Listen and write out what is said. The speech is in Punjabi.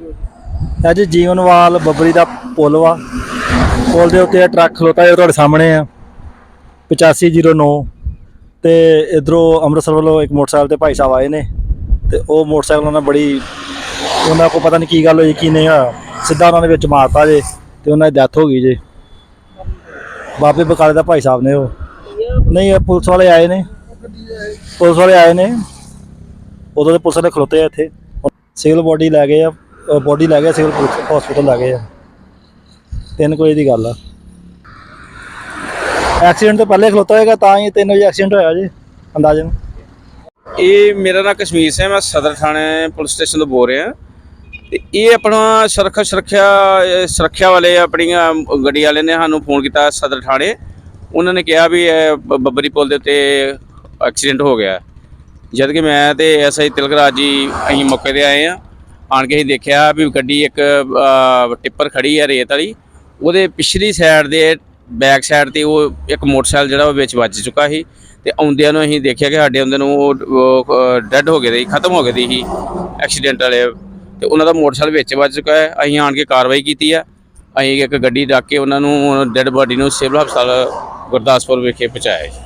ਜੀ ਅੱਜ ਜੀਵਨਵਾਲ ਬੱਬਰੀ ਦਾ ਪੁਲ ਵਾ। ਪੁਲ ਦੇ ਉੱਤੇ ਟਰੱਕ ਖਲੋਤਾ ਹੈ ਤੁਹਾਡੇ ਸਾਹਮਣੇ ਆ। 8509 ਤੇ ਇਧਰੋਂ ਅੰਮ੍ਰਿਤਸਰ ਵੱਲੋਂ ਇੱਕ ਮੋਟਰਸਾਈਕਲ ਤੇ ਭਾਈ ਸਾਹਿਬ ਆਏ ਨੇ। ਤੇ ਉਹ ਮੋਟਰਸਾਈਕਲ ਉਹਨਾਂ ਬੜੀ, ਉਹਨਾਂ ਕੋ ਪਤਾ ਨਹੀਂ ਕੀ ਗੱਲ ਹੋਈ, ਕੀ ਨਹੀਂ ਹੋਇਆ। ਸਿੱਧਾ ਉਹਨਾਂ ਦੇ ਵਿੱਚ ਮਾਰਤਾ ਜੇ, ਤੇ ਉਹਨਾਂ ਦੀ ਡੈਥ ਹੋ ਗਈ ਜੇ। ਬਾਬੇ ਬਕਾਲੇ ਦਾ ਭਾਈ ਸਾਹਿਬ ਨੇ ਉਹ। ਨਹੀਂ, ਇਹ ਪੁਲਿਸ ਵਾਲੇ ਆਏ ਨੇ। ਪੁਲਿਸ ਵਾਲੇ ਆਏ ਨੇ। ਉਦੋਂ ਦੇ ਪੁਲਿਸ ਵਾਲੇ ਖਲੋਤੇ ਆ ਇੱਥੇ। ਸਿਵਲ ਬੋਡੀ ਲੈ ਗਏ ਆ। ਬੋਡੀ ਲੈ ਗਏ ਸਿਵਲ ਹਸਪੀਟਲ ਲੈ ਗਏ ਆ। ਤਿੰਨ ਕੁ ਵਜੇ ਦੀ ਗੱਲ ਆ। ਐਕਸੀਡੈਂਟ ਤੋਂ ਪਹਿਲੇ ਖਲੋਤਾ ਹੋਏਗਾ, ਤਾਂ ਹੀ 3 ਵਜੇ ਐਕਸੀਡੈਂਟ ਹੋਇਆ ਜੀ ਅੰਦਾਜ਼ਨ ਇਹ ਮੇਰਾ ਨਾਮ ਕਸ਼ਮੀਰ ਸਿੰਘ, ਮੈਂ ਸਦਰ ਥਾਣੇ ਪੁਲਿਸ ਸਟੇਸ਼ਨ ਤੋਂ ਬੋਲ ਰਿਹਾ। ਤੇ ਇਹ ਆਪਣਾ ਸੁਰੱਖਿਆ ਸੁਰੱਖਿਆ ਸੁਰੱਖਿਆ ਵਾਲੇ ਆਪਣੀਆਂ ਗੱਡੀ ਵਾਲੇ ਨੇ ਸਾਨੂੰ ਫੋਨ ਕੀਤਾ ਸਦਰ ਥਾਣੇ। ਉਹਨਾਂ ਨੇ ਕਿਹਾ ਵੀ ਬ- ਬੱਬਰੀ ਪੁਲ ਦੇ ਉੱਤੇ ਐਕਸੀਡੈਂਟ ਹੋ ਗਿਆ। ਜਦ ਕਿ ਮੈਂ ਤੇ ਐਸਆਈ ਤਿਲਕਰਾਜ ਜੀ ਅਸੀਂ ਮੌਕੇ ਤੇ ਆਏ ਆ ਆਣ ਕੇ ਅਸੀਂ ਦੇਖਿਆ ਵੀ ਗੱਡੀ ਇੱਕ ਟਿੱਪਰ ਖੜੀ ਹੈ ਰੇਤ ਵਾਲੀ। ਉਹਦੇ ਪਿਛਲੀ ਸਾਈਡ ਦੇ ਬੈਕ ਸਾਈਡ ਤੇ ਉਹ ਇੱਕ ਮੋਟਰਸਾਈਕਲ ਜਿਹੜਾ ਉਹ ਵਿੱਚ ਵੱਜ ਚੁੱਕਾ ਸੀ ਤੇ ਆਉਂਦਿਆਂ ਨੂੰ ਅਸੀਂ ਦੇਖਿਆ ਕਿ ਸਾਡੇ ਆਉਂਦੇ ਨੂੰ ਉਹ ਡੈੱਡ ਹੋ ਗਏ ਦੇ ਸੀ, ਖਤਮ ਹੋ ਗਏ ਦੇ ਸੀ ਐਕਸੀਡੈਂਟ ਵਾਲੇ। ਤੇ ਉਹਨਾਂ ਦਾ ਮੋਟਰਸਾਈਕਲ ਵਿੱਚ ਵੱਜ ਚੁੱਕਾ ਹੈ। ਅਸੀਂ ਆਣ ਕੇ ਕਾਰਵਾਈ ਕੀਤੀ ਆ। ਅਸੀਂ ਇੱਕ ਗੱਡੀ ਡੱਕ ਕੇ ਉਹਨਾਂ ਨੂੰ ਡੈੱਡ ਬਾਡੀ ਨੂੰ ਸਿਵਲ ਹਸਪਤਾਲ ਗੁਰਦਾਸਪੁਰ ਵਿਖੇ ਪਹੁੰਚਾਇਆ ਜੀ।